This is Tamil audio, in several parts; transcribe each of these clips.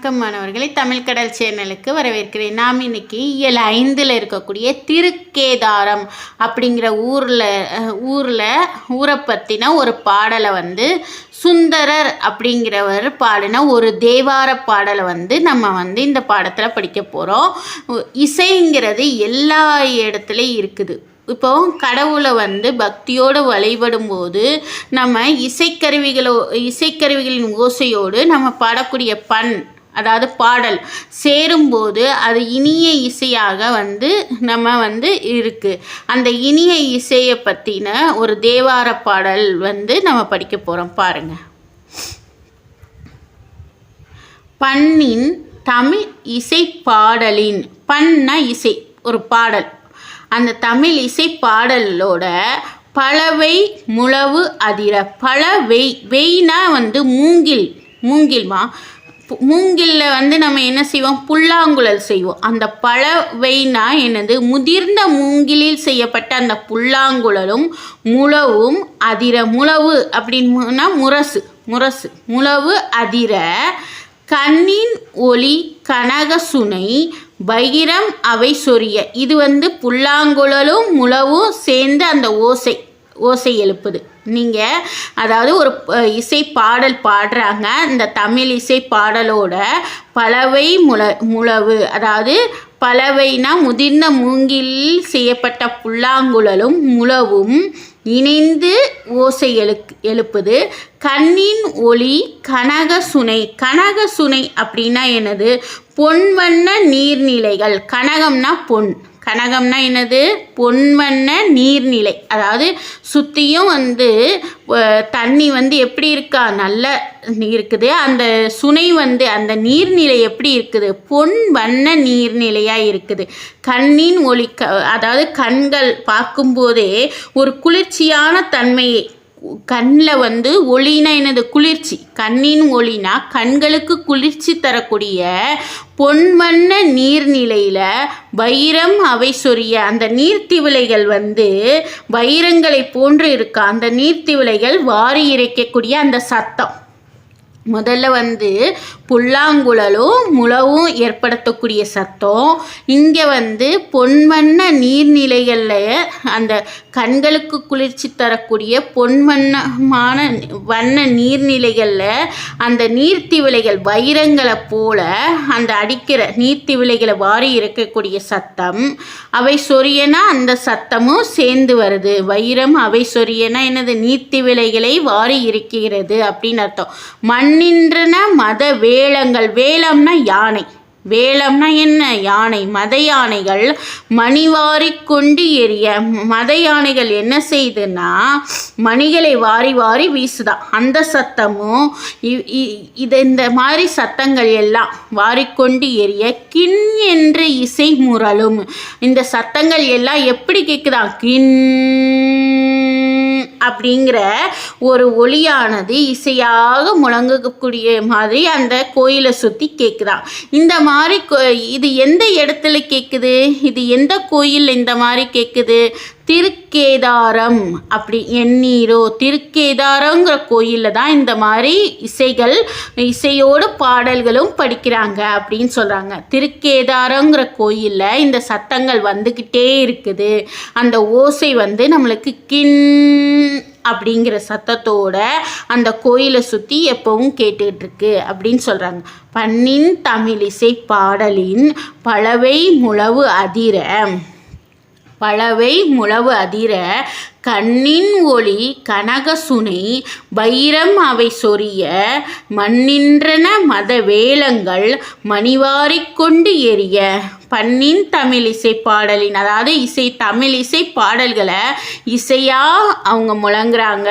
வணக்கம் மாணவர்களே தமிழ் கடல் சேனலுக்கு வரவேற்கிறேன். நாம் இன்னைக்கு இயல் ஐந்தில் இருக்கக்கூடிய திருக்கேதாரம் அப்படிங்கிற ஊரில் ஊரில் ஊரை பற்றின ஒரு பாடலை வந்து சுந்தரர் அப்படிங்கிறவர் பாடின ஒரு தேவார பாடலை வந்து நம்ம வந்து இந்த பாடத்தில் படிக்க போகிறோம் இசைங்கிறது எல்லா இடத்துலையும் இருக்குது. இப்போ கடவுளை வந்து பக்தியோடு வழிபடும் போது நம்ம இசைக்கருவிகளோ இசைக்கருவிகளின் ஓசையோடு நம்ம பாடக்கூடிய பண் அதாவது பாடல். சேரும்போது அது இனிய இசையாக வந்து நம்ம வந்து இருக்குது அந்த இனிய இசையை பற்றின ஒரு தேவார பாடல் வந்து நம்ம படிக்க போகிறோம் பாருங்கள் பண்ணின் தமிழ் இசை பாடலின் பண்ண இசை ஒரு பாடல். அந்த தமிழ் இசை பாடலோட பலவை முழவு அதிர பல வெய் வெய்னா வந்து மூங்கில் மூங்கில்மா? மூங்கில்ல வந்து நம்ம என்ன செய்வோம்? புல்லாங்குழல் செய்வோம். அந்த பழவைனா என்னது? முதிர்ந்த மூங்கிலில் செய்யப்பட்ட அந்த புல்லாங்குழலும் முழவும் அதிர முழவு அப்படின்னா முரசு முரசு. முழவு அதிர கண்ணின் ஒளி கனகசுனை பகிரம் அவை சொரிய. இது வந்து புல்லாங்குழலும் முழவும் சேர்ந்து அந்த ஓசை ஓசை எழுப்புது. நீங்கள் அதாவது ஒரு இசை பாடல் பாடுறாங்க. இந்த தமிழ் இசை பாடலோட பலவை முழ முழவு அதாவது பலவைனா முதிர்ந்த மூங்கில் செய்யப்பட்ட புல்லாங்குழலும் முழவும் இணைந்து ஓசை எழுக் எழுப்புது. கண்ணின் ஒளி கனக சுனை கனக சுனை அப்படின்னா என்னது? பொன்வண்ண நீர்நிலைகள். கனகம்னா பொன். கனகம்னா என்னது? பொன்வண்ண நீர்நிலை. அதாவது சுற்றியும் வந்து தண்ணி வந்து எப்படி இருக்கா? நல்ல இருக்குது. அந்த சுனை வந்து அந்த நீர்நிலை எப்படி இருக்குது? பொன் வண்ண நீர்நிலையாக இருக்குது. கண்ணின் ஒளி அதாவது கண்கள் பார்க்கும்போதே ஒரு குளிர்ச்சியான தன்மையை கண்ணில் வந்து ஒளினா என்னது? குளிர்ச்சி. கண்ணின் ஒளினா கண்களுக்கு குளிர்ச்சி தரக்கூடிய பொன்வண்ண நீர்நிலையில் வைரம் அவை சொரிய. அந்த நீர்த்திவிளைகள் வந்து வைரங்களை போன்று இருக்கா? அந்த நீர்த்திவிளைகள் வாரி இறைக்கக்கூடிய அந்த சத்தம். முதல்ல வந்து புல்லாங்குழலும் முழவும் ஏற்படுத்தக்கூடிய சத்தம். இங்கே வந்து பொன்வண்ண நீர்நிலைகளில் அந்த கண்களுக்கு குளிர்ச்சி தரக்கூடிய பொன்வண்ணமான வண்ண நீர்நிலைகளில் அந்த நீர்த்திவிலைகள் வைரங்களை போல அந்த அடிக்கிற நீர்த்திவிலைகளை வாரி இறக்கக்கூடிய சத்தம். அவை சொரியனா அந்த சத்தமும் சேர்ந்து வருது. வைரம் அவை சொரியனா என்னது? நீர்த்திவிலைகளை வாரி இருக்கிறது அப்படின்னு அர்த்தம். மண்ணின்றன மத வே வேளங்கள். வேளம்னா யானை. வேளம்னா என்ன? யானை. மத யானைகள் மணிவாரி கொண்டு எரிய. மத யானைகள் என்ன செய்யுதுன்னா மணிகளை வாரி வாரி வீசுதான் அந்த சத்தமும் இ- இ- இது இந்த மாதிரி சத்தங்கள் எல்லாம் வாரிக்கொண்டு எரிய கின் என்ற இசை முரலும். இந்த சத்தங்கள் எல்லாம் எப்படி கேட்குதா கின் அப்படிங்கிற ஒரு ஒளியானது இசையாக முழங்கக்கூடிய மாதிரி அந்த கோயிலை சுற்றி கேட்குதான் இந்த மாதிரி கோ- இது எந்த இடத்துல கேட்குது இது எந்த கோயில் இந்த மாதிரி கேட்குது திருக்கேதாரம். அப்படி எண்ணீரோ திருக்கேதாரங்கிற கோயிலில் தான் இந்த மாதிரி இசைகள் இசையோடு பாடல்களும் படிக்கிறாங்க அப்படின்னு சொல்கிறாங்க திருக்கேதாரங்கிற கோயிலில் இந்த சத்தங்கள் வந்துக்கிட்டே இருக்குது. அந்த ஓசை வந்து நம்மளுக்கு கின் அப்படிங்கிற சத்தத்தோட அந்த கோயிலை சுற்றி எப்பவும் கேட்டுக்கிட்டு இருக்கு அப்படின்னு சொல்கிறாங்க பண்ணின் தமிழிசை பாடலின் பலவை முழவு அதிர. பலவை முழவு அதிர கண்ணின் ஒளி கனகசுனை வைரம் அவை சொரிய மண்ணின்றன மத வேளங்கள் மணிவாரிக் கொண்டு எரிய. பண்ணின் தமிழ் இசை பாடலின் அதாவது இசை தமிழ் இசை பாடல்களை இசையாக அவங்க முழங்குறாங்க.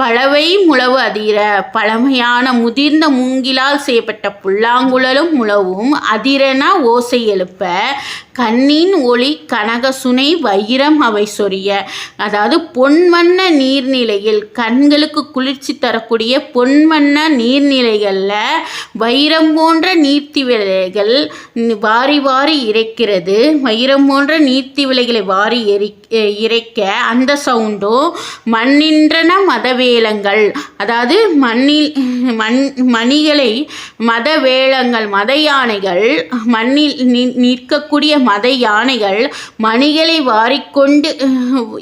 பழவை முழவு அதிர பழமையான முதிர்ந்த மூங்கிலால் செய்யப்பட்ட புல்லாங்குழலும் முழவும் அதிரனா ஓசை எழுப்ப கண்ணின் ஒளி கனக சுனை வைரம் அவை சொரிய. அதாவது பொன்வண்ண நீர்நிலையில் கண்களுக்கு குளிர்ச்சி தரக்கூடிய பொன்வண்ண நீர்நிலைகளில் வைரம் போன்ற நீர்த்திவிலைகள் வாரி வாரி இறைக்கிறது. வைரம் போன்ற நீர்த்தி விலைகளை வாரி எரி இறைக்க அந்த சவுண்டும் மண்ணின்றன மதவேலங்கள். அதாவது மண்ணில் மண் மணிகளை மத வேளங்கள் மத யானைகள் மண்ணில் நி- நிற்கக்கூடிய மத யானைகள் மணிகளை வாரிக்கொண்டு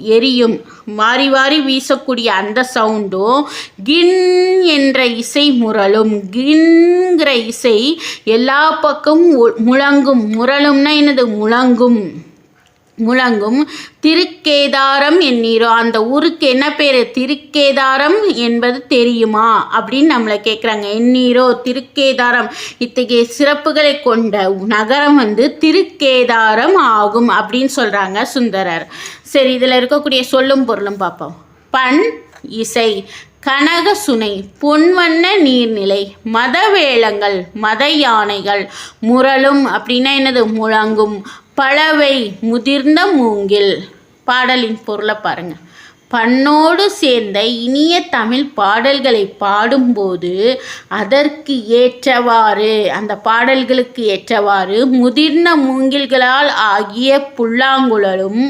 எரியும். மாறி வாரி வீசக்கூடிய அந்த சவுண்டும் கின் என்ற இசை முரளும் கின்கிற இசை எல்லா பக்கமும் ஒ- முழங்கும். முரளும்னா என்னது? முழங்கும். முழங்கும் திருக்கேதாரம் என்னீரோ அந்த ஊருக்கு என்ன பேர்? திருக்கேதாரம் என்பது தெரியுமா? அப்படின்னு நம்மளை கேட்குறாங்க எண்ணீரோ திருக்கேதாரம். இத்தகைய சிறப்புகளை கொண்ட நகரம் வந்து திருக்கேதாரம் ஆகும் அப்படின்னு சொல்கிறாங்க சுந்தரர். சரி இதில் இருக்கக்கூடிய சொல்லும் பொருளும் பார்ப்போம். பண் இசை கனக சுனை பொன்வண்ண நீர்நிலை மதவேளங்கள் மத யானைகள் முரளும் அப்படின்னா என்னது? முழங்கும் பழவை முதிர்ந்த மூங்கில். பாடலின் பொருளை பாருங்க. பண்ணோடு சேர்ந்த இனிய தமிழ் பாடல்களை பாடும்போது அதற்கு ஏற்றவாறு அந்த பாடல்களுக்கு ஏற்றவாறு முதிர்ந்த மூங்கில்களால் ஆகிய புல்லாங்குழலும்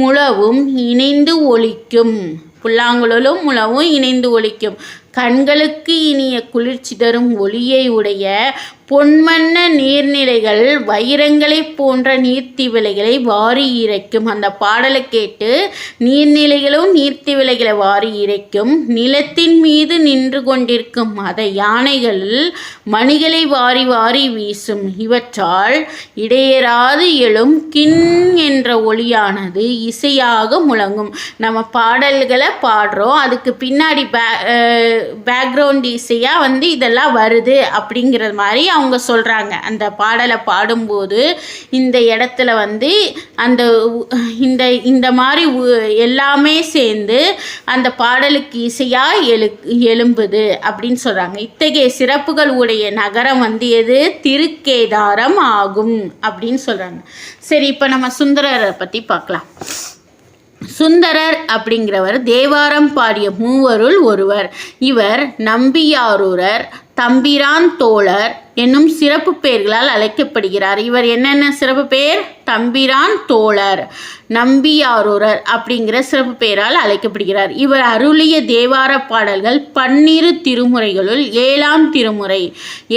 முழவும் இணைந்து ஒழிக்கும் புல்லாங்குழலும் முழவும் இணைந்து ஒழிக்கும் கண்களுக்கு இனிய குளிர்ச்சி தரும் ஒளியை உடைய பொன்மன்ன நீர்நிலைகள் வைரங்களைப் போன்ற நீர்த்திவிலைகளை வாரி இறைக்கும். அந்த பாடலை கேட்டு நீர்நிலைகளும் நீர்த்திவிலைகளை வாரி இறைக்கும். நிலத்தின் மீது நின்று கொண்டிருக்கும் மத யானைகள் மணிகளை வாரி வாரி வீசும். இவற்றால் இடையராது எழும் கின் என்ற ஒளியானது இசையாக முழங்கும். நம்ம பாடல்களை பாடுறோம். அதுக்கு பின்னாடி பே பேக்ரவுண்ட் இசையாக வந்து இதெல்லாம் வருது அப்படிங்கிறது மாதிரி அவங்க சொல்கிறாங்க அந்த பாடலை பாடும்போது இந்த இடத்துல வந்து அந்த உ- இந்த இந்த மாதிரி உ- எல்லாமே சேர்ந்து அந்த பாடலுக்கு இசையாக எழு எழும்புது அப்படின்னு சொல்கிறாங்க இத்தகைய சிறப்புகள் உடைய நகரம் வந்து எது? திருக்கேதாரம் ஆகும் அப்படின்னு சொல்கிறாங்க சரி இப்போ நம்ம சுந்தரரை பற்றி பார்க்கலாம். சுந்தரர் அப்படிங்கிறவர் தேவாரம் பாடிய மூவருள் ஒருவர். இவர் நம்பியாரூரர் தம்பிரான் தோழர் என்னும் சிறப்பு பெயர்களால் அழைக்கப்படுகிறார். இவர் என்னென்ன சிறப்பு பெயர்? தம்பிரான் தோழர் நம்பியாரூரர் அப்படிங்கிற சிறப்பு பெயரால் அழைக்கப்படுகிறார். இவர் அருளிய தேவார பாடல்கள் பன்னிரு திருமுறைகளுள் ஏழாம் திருமுறை.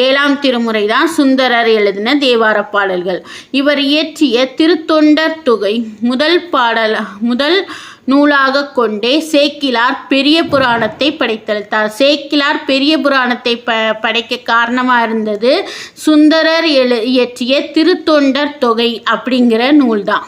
ஏழாம் திருமுறை தான் சுந்தரர் எழுதின தேவார பாடல்கள். இவர் இயற்றிய திருத்தொண்டர் தொகை முதல் பாடல் முதல் நூலாக கொண்டே சேக்கிலார் பெரிய புராணத்தை படைத்தளித்தார் சேக்கிலார் பெரிய புராணத்தை ப படைக்க காரணமாக இருந்தது சுந்தரர் எழு இயற்றிய திருத்தொண்டர் தொகை அப்படிங்கிற நூல்தான்.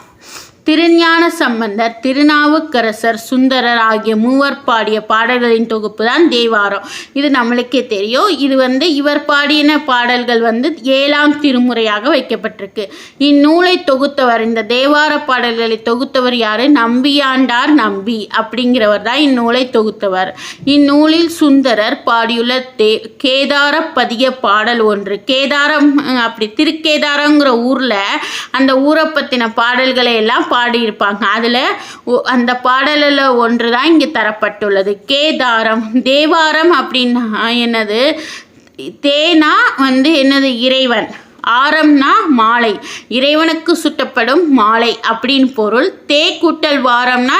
திருஞான சம்பந்தர் திருநாவுக்கரசர் சுந்தரர் ஆகிய மூவர் பாடிய பாடல்களின் தொகுப்பு தான் தேவாரம். இது நம்மளுக்கே தெரியும். இது வந்து இவர் பாடின பாடல்கள் வந்து ஏழாம் திருமுறையாக வைக்கப்பட்டிருக்கு. இந்நூலை தொகுத்தவர் இந்த தேவார பாடல்களை தொகுத்தவர் யாரு? நம்பியாண்டார் நம்பி அப்படிங்கிறவர் தான் இந்நூலை தொகுத்தவர். இந்நூலில் சுந்தரர் பாடியுள்ள தே கேதார பதிய பாடல் ஒன்று. கேதாரம் அப்படி திருக்கேதாரங்கிற ஊரில் அந்த ஊரை பற்றின பாடல்களை எல்லாம் பாடியிருப்பாங்க. அதில் அந்த பாடலில் ஒன்று தான் இங்கே தரப்பட்டுள்ளது. கேதாரம் தேவாரம் அப்படின்னா என்னது? தேனா வந்து என்னது? இறைவன். ஆரம்னா மாலை. இறைவனுக்கு சுட்டப்படும் மாலை அப்படின்னு பொருள். தே கூட்டல் வாரம்னா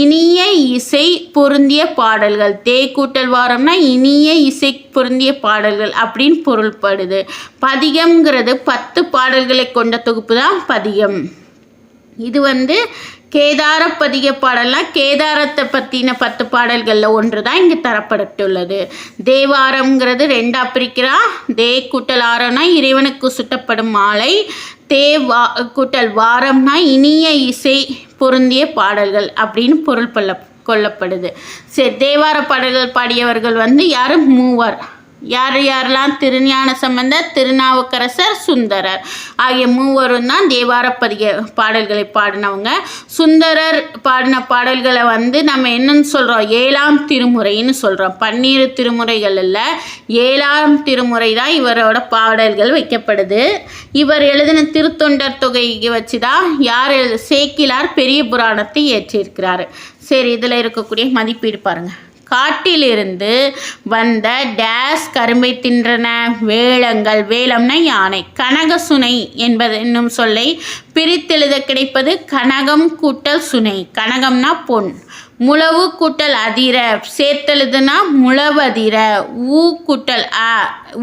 இனிய இசை பொருந்திய பாடல்கள். தே கூட்டல் வாரம்னா இனிய இசை பொருந்திய பாடல்கள் அப்படின்னு பொருள்படுது. பதிகம்ங்கிறது பத்து பாடல்களை கொண்ட தொகுப்பு தான் பதிகம். இது வந்து கேதார பதிக கேதாரத்தை பற்றின பத்து பாடல்களில் ஒன்று தான் இங்கே தரப்பட்டுள்ளது. தேவாரம்ங்கிறது ரெண்டாக பிரிக்கிறா. தே கூட்டல் ஆரம்னா இறைவனுக்கு சுட்டப்படும் மாலை. தே வா கூட்டல் வாரம்னா இனிய இசை பொருந்திய பாடல்கள் அப்படின்னு பொருள் கொள்ள கொள்ளப்படுது. சரி தேவார பாடல்கள் பாடியவர்கள் வந்து யார்? மூவர். யார் யாரெல்லாம் திருஞான சம்பந்தர் திருநாவுக்கரசர் சுந்தரர்? ஆகிய மூவரும் தான் தேவார பதிக பாடல்களை பாடினவங்க. சுந்தரர் பாடின பாடல்களை வந்து நம்ம என்னன்னு சொல்கிறோம் ஏழாம் திருமுறைன்னு சொல்கிறோம் பன்னீர் திருமுறைகள் இல்லை ஏழாம் திருமுறை தான் இவரோட பாடல்கள் வைக்கப்படுது. இவர் எழுதின திருத்தொண்டர் தொகையை வச்சு தான் யார் எழுது சேக்கிலார் பெரிய புராணத்தை இயற்றியிருக்கிறாரு சரி இதில் இருக்கக்கூடிய மதிப்பீடு பாருங்கள் காட்டிலிருந்து வந்த டேஸ் கரும்பை தின்றன. வேளங்கள் வேளம்னா யானை. கனகசுனை என்பது என்னும் சொல்லை பிரித்தெழுத கிடைப்பது கனகம் கூட்டல் சுனை. கனகம்னா பொன். முழவு கூட்டல் அதிர. சேர்த்தெழுதுனா முழவதிர. ஊ கூட்டல் அ.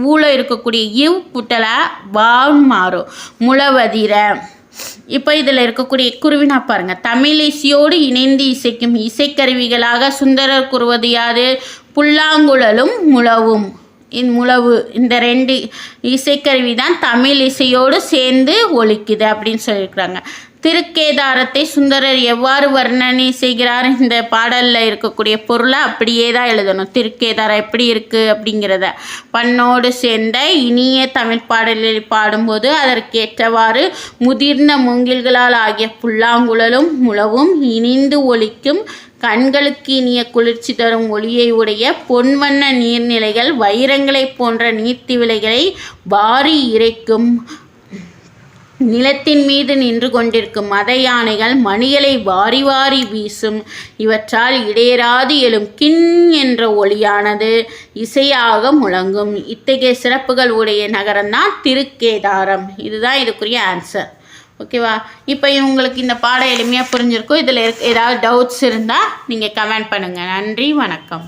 ஊல இருக்கக்கூடிய இவ் கூட்டல் அ. வான் மாறும். முழவதிர. இப்போ இதில் இருக்கக்கூடிய குருவினா பாருங்க. தமிழ் இசையோடு இணைந்து இசைக்கும் இசைக்கருவிகளாக சுந்தரர் கூறுவது யாது? புல்லாங்குழலும் முழவும். இந் முழவு. இந்த ரெண்டு இசைக்கருவி தான் தமிழ் இசையோடு சேர்ந்து ஒழிக்குது அப்படின்னு சொல்லியிருக்கிறாங்க. திருக்கேதாரத்தை சுந்தரர் எவ்வாறு வர்ணனை செய்கிறார் இந்த பாடலில் இருக்கக்கூடிய பொருளை அப்படியே தான் எழுதணும். திருக்கேதாரம் எப்படி இருக்குது அப்படிங்கிறத. பண்ணோடு சேர்ந்த இனிய தமிழ் பாடலில் பாடும்போது அதற்கேற்றவாறு முதிர்ந்த மூங்கில்களால் ஆகிய புல்லாங்குழலும் முழவும் இணைந்து ஒலிக்கும் கண்களுக்கு இனிய குளிர்ச்சி தரும் ஒளியை உடைய பொன்வண்ண நீர்நிலைகள் வைரங்களைப் போன்ற நீர்த்திவிலைகளை வாரி இறைக்கும் நிலத்தின் மீது நின்று கொண்டிருக்கும் மத யானைகள் மணிகளை வாரி வாரி வீசும். இவற்றால் இடையராது எழும் கின் என்ற ஒளியானது இசையாக முழங்கும். இத்தகைய சிறப்புகள் உடைய நகரம்தான் திருக்கேதாரம். இதுதான் இதுக்குரிய ஆன்சர் ஓகேவா இப்போ உங்களுக்கு இந்த பாடம் எளிமையாக புரிஞ்சிருக்கும் இதில் ஏதாவது டவுட்ஸ் இருந்தால் நீங்கள் கமெண்ட் பண்ணுங்கள் நன்றி வணக்கம்.